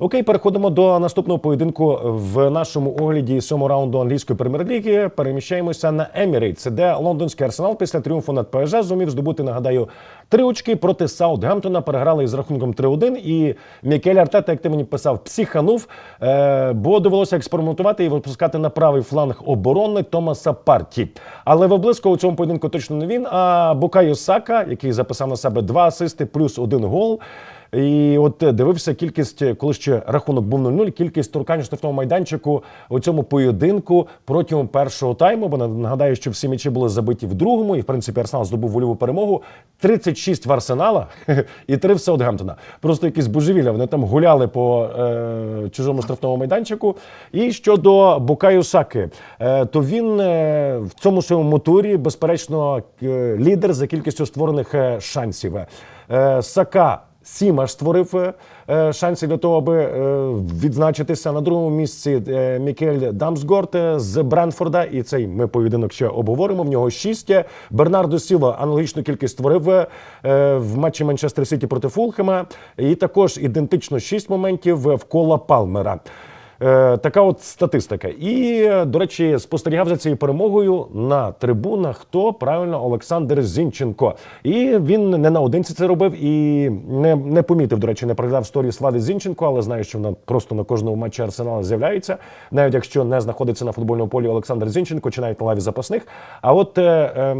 Окей, переходимо до наступного поєдинку в нашому огляді сьомого раунду англійської прем'єр-ліги. Переміщаємося на Емірейтс, де лондонський арсенал після тріумфу над ПСЖ зумів здобути, нагадаю, три очки проти Саутгемптона. Переграли із рахунком 3-1. І Мікель Артета, як ти мені писав, психанув, е, бо довелося експериментувати і випускати на правий фланг оборони Томаса Парті. Але виблиско у цьому поєдинку точно не він. А Букайо Сака, який записав на себе два асисти плюс один гол. І от е, дивився кількість, е, коли ще рахунок був 0-0, кількість торкань штрафного майданчику у цьому поєдинку протягом першого тайму. Бо нагадаю, що всі м'ячі були забиті в другому, і в принципі Арсенал здобув вольову перемогу. 36 в Арсенала і 3 в Саутгемптона. Просто якісь божевілля. Вони там гуляли по е, чужому штрафному майданчику. І щодо Букаю Саки, е, то він е, в цьому своєму турі, безперечно, е, лідер за кількістю створених е, шансів. Е, Сака. Сім аж створив е, шансів для того, аби е, відзначитися на другому місці. Е, Мікель Дамсгорт е, з Бренфорда. І цей ми поєдинок ще обговоримо. В нього шість. Бернардо Сіла аналогічну кількість створив е, в матчі Манчестер Сіті проти Фулхема. І також ідентично шість моментів в кола Палмера. Е, така от статистика. І, до речі, спостерігав за цією перемогою на трибунах. Хто правильно Олександр Зінченко. І він не наодинці це робив і не, не помітив, до речі, не переглядав сторіс Влади Зінченко, але знаю, що вона просто на кожному матчі Арсенала з'являється, навіть якщо не знаходиться на футбольному полі Олександр Зінченко, чи навіть на лаві запасних. А от. Е, е,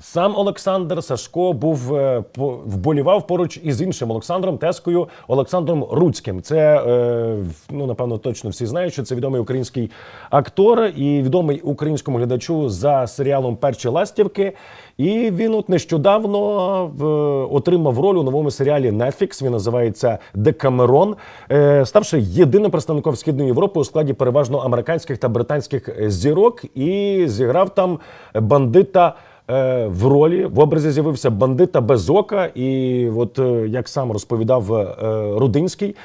Сам Олександр Сашко був е, вболівав поруч із іншим Олександром Тескою Олександром Руцьким. Це е, ну напевно точно всі знають, що це відомий український актор і відомий українському глядачу за серіалом Перші ластівки. І він от нещодавно отримав роль у новому серіалі Netflix, Він називається Декамерон, е, ставши єдиним представником східної Європи у складі переважно американських та британських зірок, і зіграв там бандита. Е, В ролі в образі з'явився бандита без ока, і от е, як сам розповідав е, Рудинський,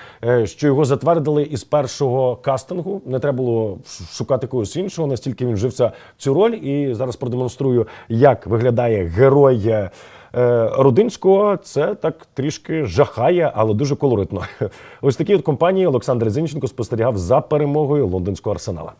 що його затвердили із першого кастингу. Не треба було шукати когось іншого, настільки він вжився в цю роль. І зараз продемонструю, як виглядає герой. Рудинського це так трішки жахає, але дуже колоритно. Ось такі от компанії Олександр Зінченко спостерігав за перемогою лондонського арсенала.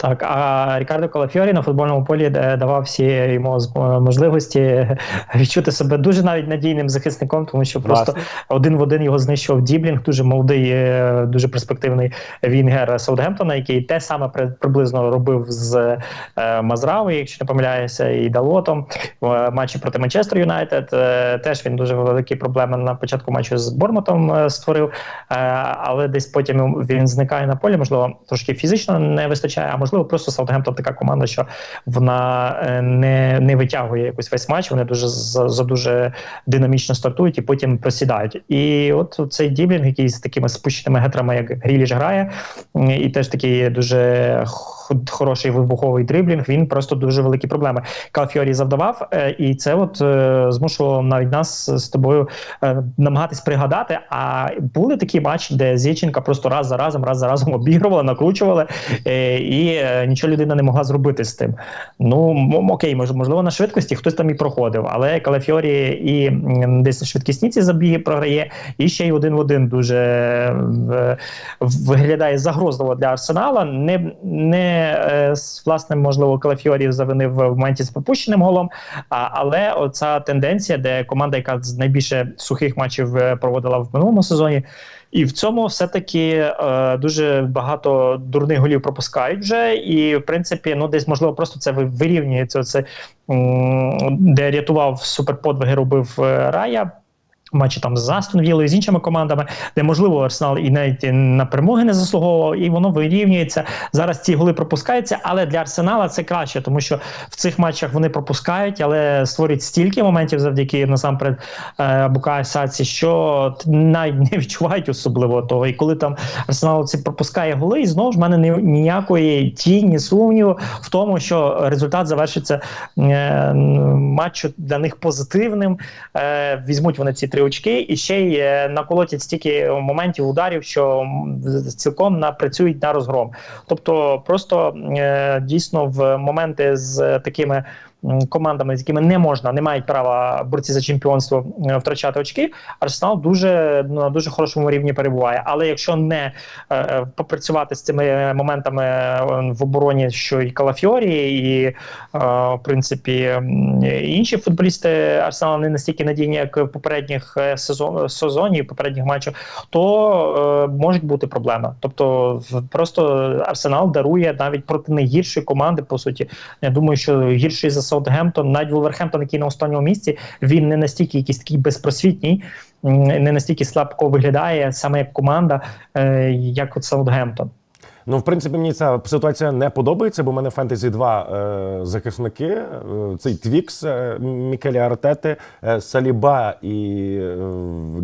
Так, а Рікардо Калафіорі на футбольному полі давав всі йому можливості відчути себе дуже навіть надійним захисником, тому що просто Власне. один в один його знищував Діблінг, дуже молодий, е, дуже перспективний вінгер Саутгемптона, який те саме при- приблизно робив з е, Мазрави, якщо не помиляюся, і Далотом в матчі проти Манчестер Юнайтед. Е, Теж він дуже великі проблеми на початку матчу з Бормотом створив, але десь потім він зникає на полі. Можливо, трошки фізично не вистачає, а можливо, просто Саутгемптон така команда, що вона е, не, не витягує якось весь матч. Вони дуже за, дуже динамічно стартують і потім просідають. І от цей діблінг, який з такими спущеними гетрами, як Гріліш грає, і теж такий дуже хороший вибуховий дриблінг. Він просто дуже великі проблеми. Калфіорі завдавав, е, і це от е, змушувало навіть нас з тобою е, намагатись пригадати. А були такі матчі, де Зіченка просто раз за разом, раз за разом обігрували, накручували, е, і нічого людина не могла зробити з тим. Ну окей, можливо, на швидкості хтось там і проходив, але Калафіорі і десь швидкісні ці забіги програє, і ще й один в один дуже виглядає загрозливо для арсенала. Не, не е, з власне, можливо, Калафіорі завинив в моменті з пропущеним голом. А, але оця тенденція, де команда, яка з найбільше сухих матчів е, проводила в минулому сезоні. І в цьому все-таки е, дуже багато дурних голів пропускають вже. І в принципі, ну десь можливо просто це вирівнюється. Це де рятував суперподвиги, робив е, Рая. Матчі там з Астон Віллою, з іншими командами, де можливо Арсенал і навіть на перемоги не заслуговував, і воно вирівнюється. Зараз ці голи пропускаються, але для Арсенала це краще, тому що в цих матчах вони пропускають, але створюють стільки моментів завдяки насамперед е, Букаю Саці, що навіть не відчувають особливо того. І коли там Арсенал ці пропускає голи, і знову ж в мене ні- ніякої тіні сумніву в тому, що результат завершиться е, матчу для них позитивним. Е, візьмуть вони ці три очки і ще й е, наколотять стільки моментів ударів, що цілком працюють на розгром. Тобто, просто е, дійсно в моменти з такими командами, з якими не можна, не мають права борці за чемпіонство е, втрачати очки. Арсенал дуже ну, на дуже хорошому рівні перебуває. Але якщо не е, е, попрацювати з цими моментами е, в обороні, що і Калафіорі, і е, в принципі інші футболісти Арсенала не настільки надійні, як в попередніх сезон, сезонів, попередніх матчах, то е, можуть бути проблеми. Тобто, просто Арсенал дарує навіть проти найгіршої команди. По суті, я думаю, що гірший за Саутгемптон, навіть Вулверхемптон, який на останньому місці, він не настільки якийсь такий безпросвітній, не настільки слабко виглядає саме як команда, е, як от Саутгемптон. Ну, в принципі, мені ця ситуація не подобається, бо в мене фентезі два е, захисники: е, цей Твікс е, Мікеля Артети, е, Саліба і е,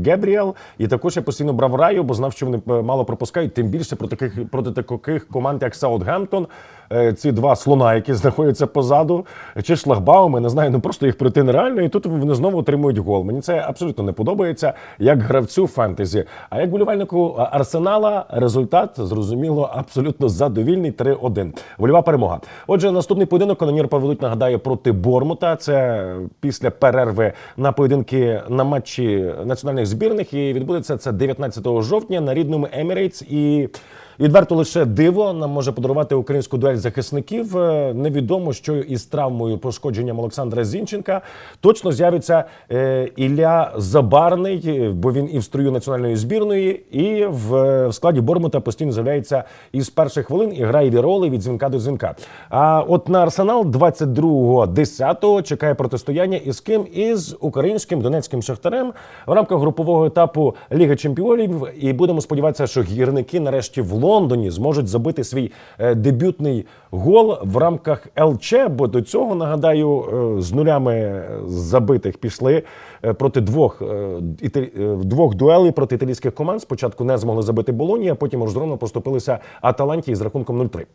Гебріел. І також я постійно брав раю, бо знав, що вони е, мало пропускають, тим більше проти таких проти таких команд, як Саутгемптон. Е, ці два слона, які знаходяться позаду, чи шлагбауми, не знаю, ну просто їх пройти нереально, і тут вони знову отримують гол. Мені це абсолютно не подобається як гравцю фентезі. А як болівальнику Арсенала результат зрозуміло абсолютно задовільний 3-1. Вольова перемога. Отже, наступний поєдинок канонір проведуть, нагадаю, проти Бормута. Це після перерви на поєдинки на матчі національних збірних. І відбудеться це 19 жовтня на рідному Емірейтс. І Відверто лише диво нам може подарувати українську дуель захисників. Е, Невідомо, що із травмою пошкодженням Олександра Зінченка точно з'явиться е, Ілля Забарний, бо він і в строю національної збірної, і в, е, складі Бормута постійно з'являється із перших хвилин і грає роли від дзвінка до дзвінка. А от на Арсенал 22.10 чекає протистояння із ким? Із українським донецьким шахтарем в рамках групового етапу Ліги Чемпіонів. І будемо сподіватися, що гірники нарешті в Лондоні зможуть забити свій е, дебютний гол в рамках ЛЧ. Бо до цього нагадаю е, з нулями забитих пішли е, проти двох е, е, двох дуелей проти італійських команд. Спочатку не змогли забити Болоні, а потім розгромно поступилися Аталанті із рахунком 0-3.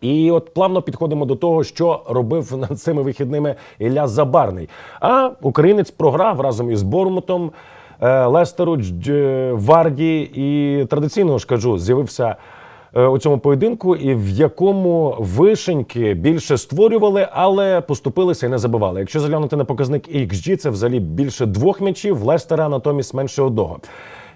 І от плавно підходимо до того, що робив над цими вихідними Ілля Забарний. А українець програв разом із Бормутом, е, Лестеру, Варді і традиційно ж кажу, з'явився. е, У цьому поєдинку, і в якому вишеньки більше створювали, але поступилися і не забивали. Якщо заглянути на показник XG, це взагалі більше двох м'ячів, Лестера натомість менше одного.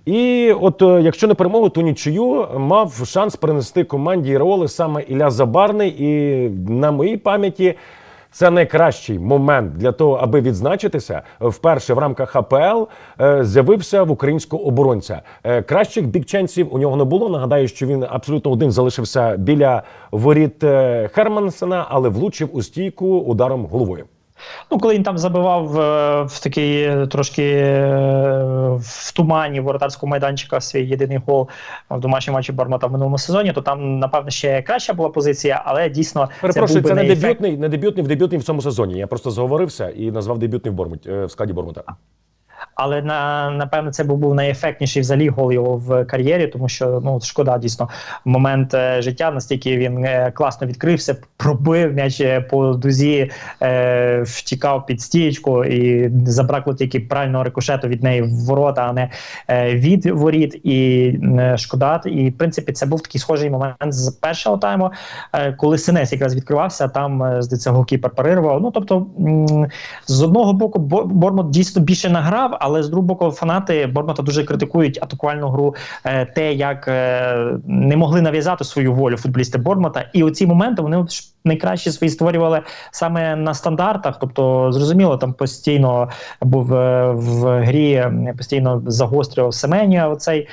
І от е, якщо не перемогу, то нічию мав шанс принести команді Іраоли саме Ілля Забарний. І на моїй пам'яті це найкращий момент для того, аби відзначитися. Вперше в рамках АПЛ е, з'явився в українського оборонця. Е, Кращих бікченців у нього не було. Нагадаю, що він абсолютно один залишився біля воріт е, Хермансена, але влучив у стійку ударом головою. Ну, коли він там забивав е, в такий е, трошки е, в тумані воротарського майданчика свій єдиний гол в домашньому матчі Бармата в минулому сезоні, то там, напевно, ще краща була позиція, але дійсно Перепрошую, був це, не дебютний, не дебютний в дебютний в цьому сезоні. Я просто заговорився і назвав дебютний в Бормут в складі Бормута. Але на напевно це був, був найефектніший взагалі гол його в кар'єрі, тому що ну шкода дійсно момент е, життя. Настільки він е, класно відкрився, пробив м'яч е, по дузі, е, втікав під стічку, і забракло тільки правильного рикошету від неї в ворота, а не е, від воріт. І е, шкода. І в принципі це був такий схожий момент з першого тайму, е, коли Синес якраз відкривався. Там е, здається, голкіпер парирував. Ну тобто, м, з одного боку, Бормут дійсно більше награв, але з другого фанати Бормота дуже критикують атакувальну гру, е, те, як е, не могли нав'язати свою волю футболісти Бормота. І оці моменти вони найкраще свої створювали саме на стандартах. Тобто, зрозуміло, там постійно був е, в грі е, постійно загострював Семенія. Оцей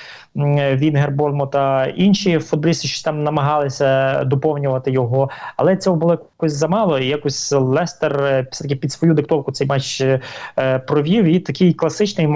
Вінгер Бормута. Інші футболісти щось там намагалися доповнювати його, але цього було якось замало. І якось Лестер е, все таки під свою диктовку цей матч провів. І такий класичний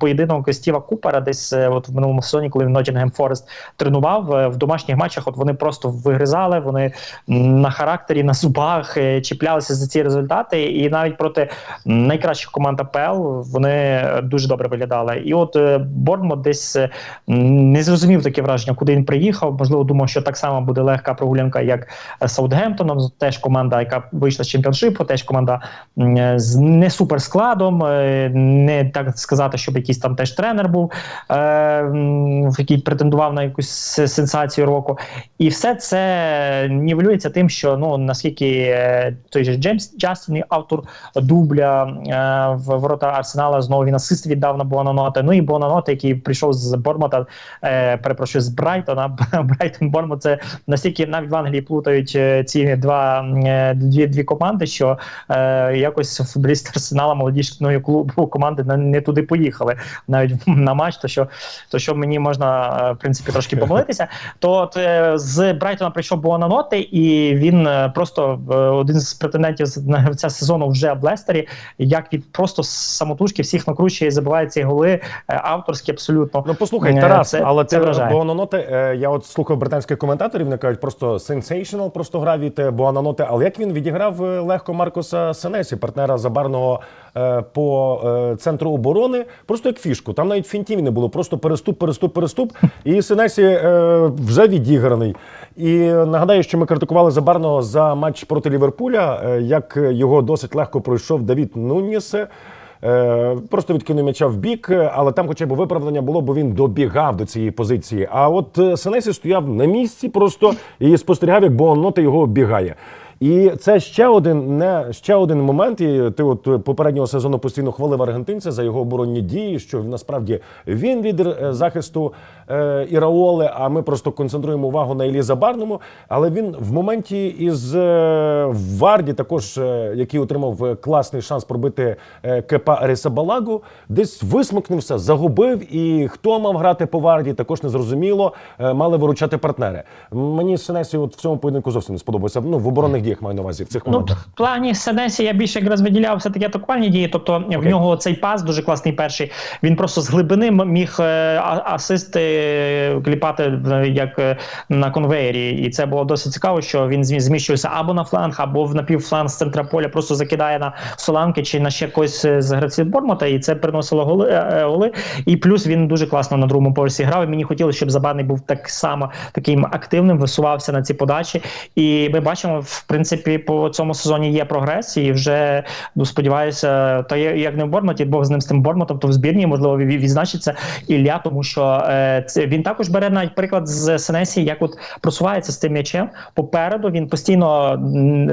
поєдинок Стіва Купера, десь от в минулому сезоні, коли він Ноттінгем Форест тренував в домашніх матчах. От вони просто вигризали, вони на характері, на зубах е, чіплялися за ці результати, і навіть проти найкращих команд АПЛ вони е, дуже добре виглядали. І от е, Борнмут десь не зрозумів таке враження, куди він приїхав. Можливо, думав, що так само буде легка прогулянка, як Саутгемптоном. Теж команда, яка вийшла з чемпіоншипу, теж команда з не суперскладом, не так сказати, щоб якийсь там теж тренер був, який претендував на якусь сенсацію року. І все це нівелюється тим, що ну ну наскільки е, той же Джеймс Джастін, автор дубля е, в ворота Арсенала, знову він асист віддав на Буананоте. Ну і Буананоте, який прийшов з Бормота, е, перепрошую, з Брайтона. Брайтон Бормот це настільки навіть в Англії плутають ці два дві, дві команди, що якось футболісти Арсенала молодіжної клубу команди не, туди поїхали навіть на матч, то що то що мені можна в принципі трошки помилитися. То от, з Брайтона прийшов Буананоте, і він е, просто е, один з претендентів на гравця сезону вже в Лестері. Як від просто самотужки всіх накручує і забиває ці голи е, авторські абсолютно. Ну послухай, Е, Тарас, це- але це ти вражає. Я от слухав британських коментаторів, вони кажуть, просто sensational, просто гра від е, Але як він відіграв легко Маркоса Сенесі, партнера забарного по центру оборони, просто як фішку. Там навіть фінтів не було, просто переступ, переступ, переступ. І Сенесі вже відіграний. І нагадаю, що ми критикували забарного за матч проти Ліверпуля, е, як його досить легко пройшов Давід Нуніс. Е, Просто відкинув м'яча в бік, е, але там хоча б виправдання було, бо він добігав до цієї позиції. А от Сенесі стояв на місці просто і спостерігав, як Буонноте його оббігає. І це ще один не ще один момент. І ти от попереднього сезону постійно хвалив аргентинця за його оборонні дії, що насправді він лідер е, захисту е, Іраоли. А ми просто концентруємо увагу на Іллі Забарному. Але він в моменті із е, Варді, також е, який отримав е, класний шанс пробити е, Кепа Арисабалагу, десь висмикнувся, загубив. І хто мав грати по Варді, також не зрозуміло. Е, Мали виручати партнери. Мені Сенесі от в цьому поєдинку зовсім не сподобався. Ну в оборонних діях маю на увазі в цих Ну, моментах. в плані Сенесі я більше якраз виділяв все таки атакувальні дії. Тобто в нього цей пас дуже класний перший. Він просто з глибини міг е, асисти е, кліпати е, як на конвеєрі. І це було досить цікаво, що він змі- зміщується або на фланг, або в напівфланг з центра поля, просто закидає на Соланки чи на ще когось з гравців Бормота, і це приносило голи, голи. І плюс він дуже класно на другому поверсі грав. І мені хотілося, щоб Забарний був так само таким активним, висувався на ці подачі. І ми бачимо, в принципі, по цьому сезоні є прогрес, і вже ну сподіваюся, та як не в Бормоті, Бог з ним з тим Бормотом, то в збірні можливо ві- відзначиться Ілля, тому що е, це він також бере навіть приклад з Сенесі, як от просувається з тим м'ячем. Попереду він постійно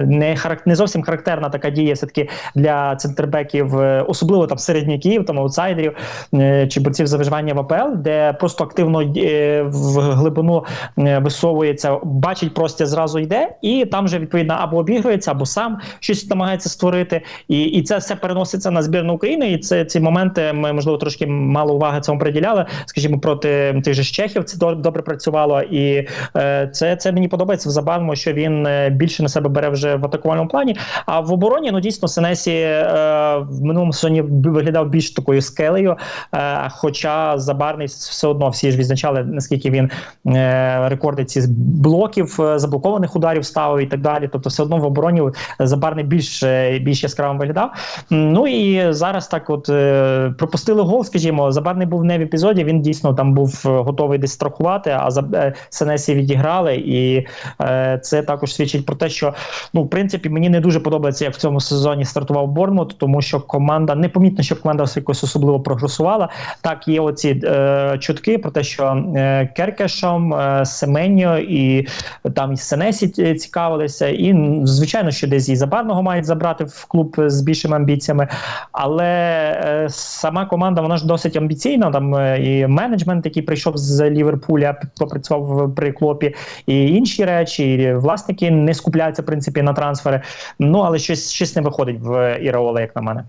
не харак... не зовсім характерна така дія, все таки для центрбеків, е, особливо там середняків, там аутсайдерів е, чи борців за виживання в АПЛ, де просто активно е, в глибину е, висовується, бачить простір, зразу йде, і там вже відповідно або обігрується, або сам щось намагається створити. І, і це все переноситься на збірну України. І це ці моменти ми можливо трошки мало уваги цьому приділяли. Скажімо, проти тих же чехів це добре працювало, і е, це, це мені подобається в Забарному, що він е, більше на себе бере вже в атакувальному плані. А в обороні ну дійсно Сенесі е, в минулому сезоні виглядав більш такою скелею. Е, хоча Забарний все одно всі ж відзначали, наскільки він е, рекорди ці блоків, е, заблокованих ударів ставив і так далі. Тобто, все одно в обороні Забарний більш, е, більш яскравим виглядав. Ну і зараз так, от е, пропустили гол, скажімо, Забарний був не в епізоді. Він дійсно там був е, готовий десь страхувати, а за е, Сенесі відіграли. І е, це також свідчить про те, що ну, в принципі, мені не дуже подобається, як в цьому сезоні стартував Борнмут, тому що команда непомітно, щоб команда якось особливо прогресувала. Так, є оці е, чутки про те, що е, Керкешом, е, Семеньо і там і Сенесі цікавилися. І звичайно, що десь і Забарного мають забрати в клуб з більшими амбіціями. Але е, сама команда вона ж досить амбіційна. Там е, і менеджмент, який прийшов з Ліверпуля, попрацював при клопі, і інші речі. І власники не скупляються в принципі на трансфери. Ну але щось щось не виходить в Іраола, як на мене.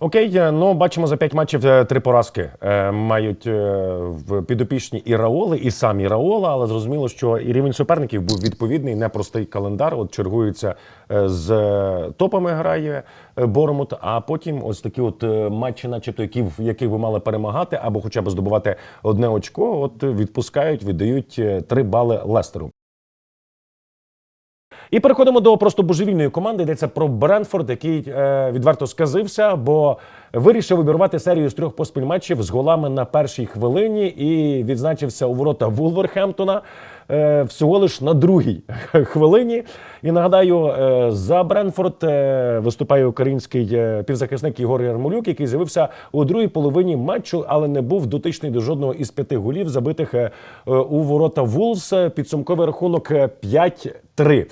Окей, е, ну бачимо за п'ять матчів е, три поразки е, мають в підопічні і Раоли, і сам Іраола, але зрозуміло, що і рівень суперників був відповідний, непростий календар. От чергуються е, з топами грає Боромут, а потім ось такі от матчі, начебто, які в яких би мали перемагати або хоча б здобувати одне очко. От відпускають, віддають три бали Лестеру. І переходимо до просто божевільної команди. Йдеться про Бренфорд, який е, відверто сказився, бо вирішив обірвати серію з трьох поспіль матчів з голами на першій хвилині і відзначився у ворота Вулверхемптона е, всього лиш на другій хвилині. І нагадаю, е, за Бренфорд е, виступає український е, півзахисник Єгор Ярмолюк, який з'явився у другій половині матчу, але не був дотичний до жодного із п'яти голів, забитих е, е, у ворота Вулс. Підсумковий рахунок е, 5-3.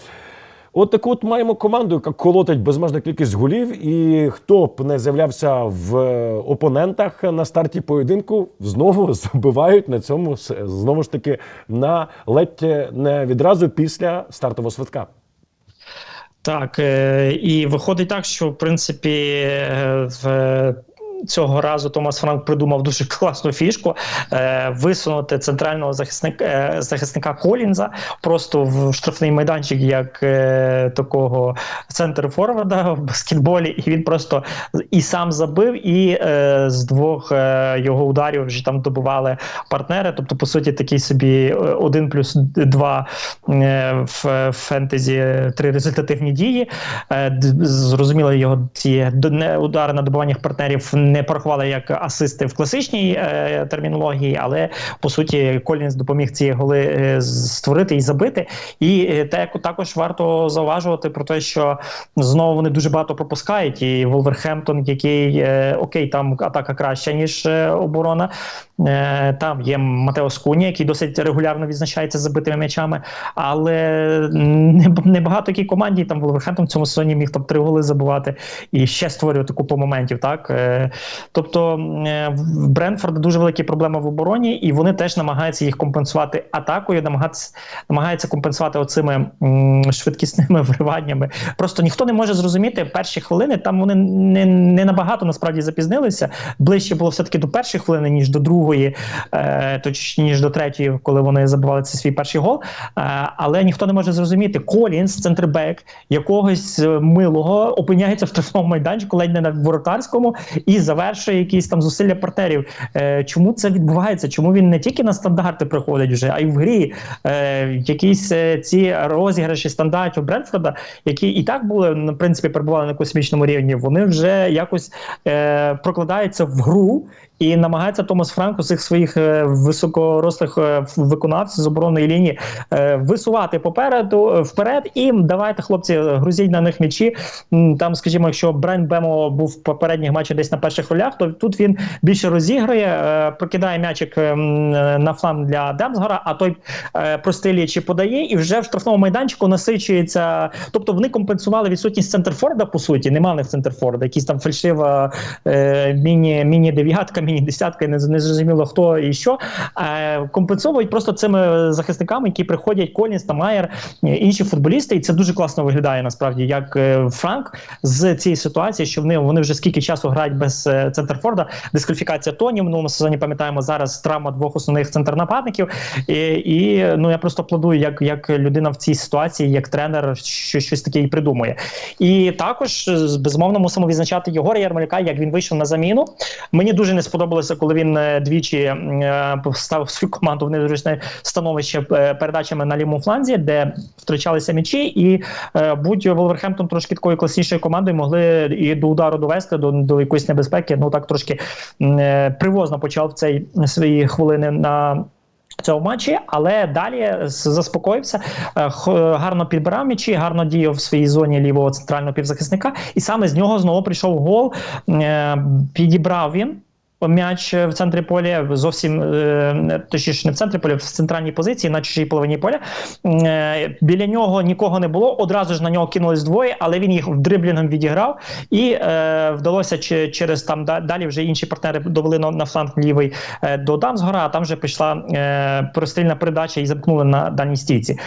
От таку от маємо команду, яка колотить безмежна кількість голів, і хто б не з'являвся в е, опонентах на старті поєдинку, знову забивають на цьому знову ж таки на ледь не відразу після стартового свитка. Так, е, і виходить так, що в принципі е, в. Цього разу Томас Франк придумав дуже класну фішку е, висунути центрального захисника, е, захисника Колінза просто в штрафний майданчик як е, такого центр форварда в баскетболі, і він просто і сам забив, і е, з двох е, його ударів вже там добували партнери. Тобто, по суті, такий собі е, один плюс два е, в фентезі три результативні дії. Е, Зрозуміло, його ці удари на добуваннях партнерів не порахували як асисти в класичній е, термінології, але по суті Колінс допоміг ці голи е, створити і забити. І е, те, також варто зауважувати про те, що знову вони дуже багато пропускають. І Волверхемптон, який е, окей, там атака краща ніж е, оборона. Е, там є Матео Скуні, який досить регулярно відзначається забитими м'ячами, але не- небагато якій команді там Волверхемптон в цьому сезоні міг там три голи забувати і ще створювати купу моментів. Так Е, тобто е, в Бренфорда дуже великі проблеми в обороні, і вони теж намагаються їх компенсувати атакою, намагаються, намагаються компенсувати оцими швидкісними вриваннями. Просто ніхто не може зрозуміти перші хвилини. Там вони не, не набагато насправді запізнилися. Ближче було все таки до першої хвилини, ніж до другої, е, точ, ніж до третьої, коли вони забивали цей свій перший гол. Е, але ніхто не може зрозуміти. Колінс, центрбек якогось е, милого, опиняється в штрафному майданчику, ледь не на воротарському, і завершує якісь там зусилля партнерів. Е, чому це відбувається? Чому він не тільки на стандарти приходить вже, а й в грі? Е, якісь е, ці розіграші стандартів Брентфорда, які і так були на принципі перебували на космічному рівні, вони вже якось е, прокладаються в гру. І намагається Томас Франк усіх своїх е, високорослих е, виконавців з оборонної лінії е, висувати попереду вперед. І давайте, хлопці, грузіть на них м'ячі. Там, скажімо, якщо Брен Бемо був в попередніх матчах десь на перших ролях, то тут він більше розіграє, прокидає м'ячик е, на фланг для Демсгора, а той е, простилі чи подає, і вже в штрафному майданчику насичується. Тобто вони компенсували відсутність центрфорда, по суті, нема в них центрфорда, якийсь там фальшива е, міні-дев'ятка, міні-десятка, не, не зрозуміло хто і що. Е, компенсовують просто цими захисниками, які приходять Колінс та Майер, е, інші футболісти, і це дуже класно виглядає насправді, як е, Франк з цієї ситуації, що вони, вони вже скільки часу грають без е, центрфорда, дискваліфікація Тоні в минулому сезоні пам'ятаємо зараз травма двох основних центрнападників. І, і ну я просто аплодую, як, як людина в цій ситуації, як тренер, що щось таке і придумує. І також безумовно мусимо відзначати Єгора Ярмоляка, як він вийшов на заміну. Мені дуже не сподобалося, коли він е, двічі е, поставив свою команду в незручне становище е, передачами на лівому фланзі, де втрачалися м'ячі, і будь Волверхемптон трошки такою класнішою командою могли і до удару довести до, до якоїсь небезпеки. Ну так трошки привозно почав цей свої хвилини на. в Цьому матчі, але далі заспокоївся, гарно підбирав м'ячі, гарно діяв в своїй зоні лівого центрального півзахисника, і саме з нього знову прийшов гол. Підібрав він. М'яч в центрі поля зовсім е, точніше не в центрі поля, в центральній позиції на чужій половині поля. Е, біля нього нікого не було. Одразу ж на нього кинулись двоє, але він їх дриблінгом відіграв, і е, вдалося через там далі вже інші партнери довели на, фланг лівий е, до Дамсгора, а там вже пішла е, прострільна передача і замкнули на дальній стійці.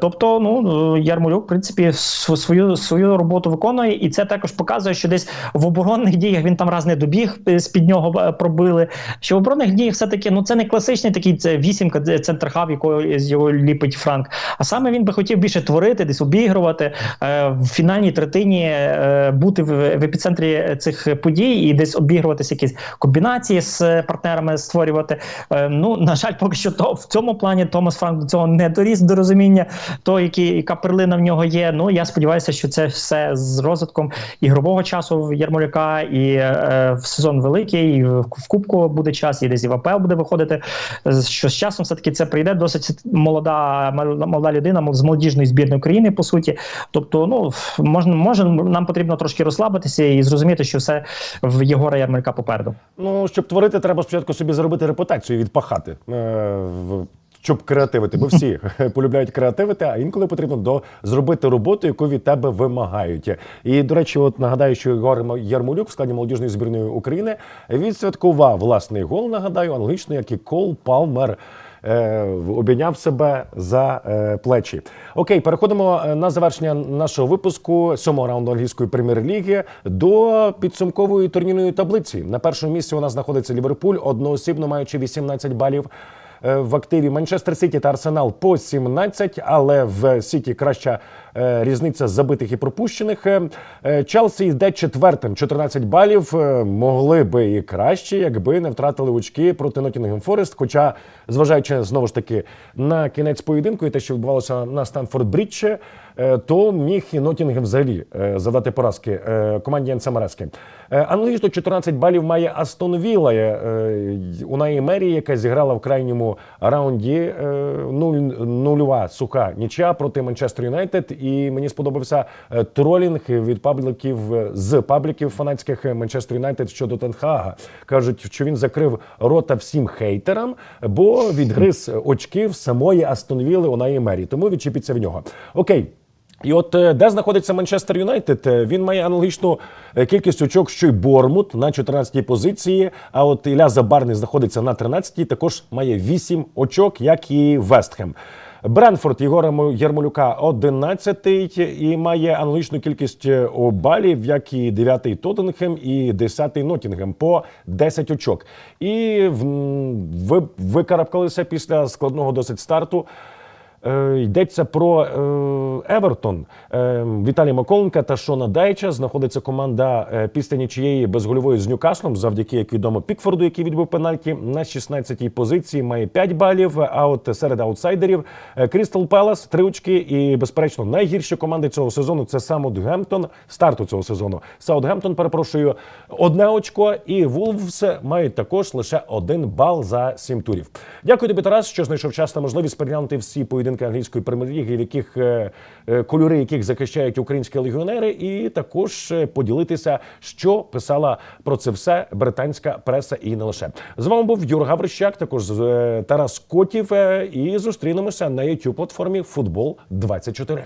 Тобто, ну Ярмолюк, в принципі, свою свою роботу виконує, і це також показує, що десь в оборонних діях він там раз не добіг, з під нього пробили. Що в оборонних діях все таки ну це не класичний такий це вісімка, це центрхав, якого з його ліпить Франк. А саме він би хотів більше творити, десь обігрувати е, в фінальній третині, е, бути в, в епіцентрі цих подій і десь обігруватися якісь комбінації з партнерами створювати. Е, ну на жаль, поки що то в цьому плані Томас Франк до цього не доріс до розуміння, то які яка перлина в нього є. Ну я сподіваюся, що це все з розвитком ігрового часу в Ярмоляка, і е, в сезон великий, і в, Кубку буде час, і десь і в АПЛ буде виходити. Е, Що з часом все таки це прийде досить молода молода людина з молодіжної збірної України, по суті. Тобто, ну можна може нам потрібно трошки розслабитися і зрозуміти, що все в Єгора Ярмарка попереду. Ну, щоб творити, треба спочатку собі заробити репутацію від відпахати. Щоб креативити. Бо всі полюбляють креативити, а інколи потрібно до зробити роботу, яку від тебе вимагають. І до речі, от нагадаю, що Ігор Ярмолюк в складі молодіжної збірної України відсвяткував власний гол. Нагадаю, аналогічно, як і Кол Палмер. е, Обійняв себе за е, плечі. Окей, переходимо е, на завершення нашого випуску сьомого раунду англійської прем'єр-ліги до підсумкової турнірної таблиці. На першому місці у нас знаходиться Ліверпуль, одноосібно маючи 18 балів. Е, В активі Манчестер Сіті та Арсенал по 17, але в Сіті краща е, різниця забитих і пропущених. Е, Челсі йде четвертим, 14 балів. Могли би і краще, якби не втратили очки проти Ноттінгем Форест. Хоча, зважаючи знову ж таки на кінець поєдинку і те, що відбувалося на Станфорд Брідже, то міг і Ноттінгем взагалі е, завдати поразки е, команді Янса Марески. Е, Аналогічно 14 балів має Астон Вілла е, у Наї Мері, яка зіграла в крайньому раунді е, нуль, нульова суха нічия проти Манчестер Юнайтед. І мені сподобався е, тролінг від пабліків е, з пабліків фанатських Манчестер Юнайтед щодо Тенхага. Кажуть, що він закрив рота всім хейтерам, бо відгриз очків самої Астон Вілли у Наї Мері. Тому відчепіться в нього. Окей. І от е, де знаходиться Манчестер Юнайтед, е, він має аналогічну е, кількість очок, що й Бормут на 14-й позиції. А от Ілля Забарний знаходиться на 13-й, також має 8 очок, як і Вестхем. Бренфорд Єгора Мо- Ярмолюка 11-й і має аналогічну кількість балів, як і 9-й Тоттенхем і 10-й Ноттінгем по 10 очок. І викарабкалися після складного досить старту. Е, йдеться про е, Евертон. Е, Віталій Маколенка та Шона Дайча знаходиться команда після нічиєї безгольової з Ньюкаслом, завдяки як відомо Пікфорду, який відбив пенальті на 16-й позиції, має 5 балів. А от серед аутсайдерів Крістал Пелас, три очки. І безперечно, найгірші команди цього сезону це Саутгемптон, старту цього сезону. Саутгемптон, перепрошую, одне очко, і Вулфс мають також лише один бал за сім турів. Дякую тобі, Тарас, що знайшов час та можливість переглянути всі поєдинки англійської прем'єр-ліги, в яких е, е, кольори яких захищають українські легіонери, і також е, поділитися, що писала про це все британська преса і не лише. З вами був Юр Гаврищак, також Тарас Котів. І зустрінемося на youtube платформі Футбол 24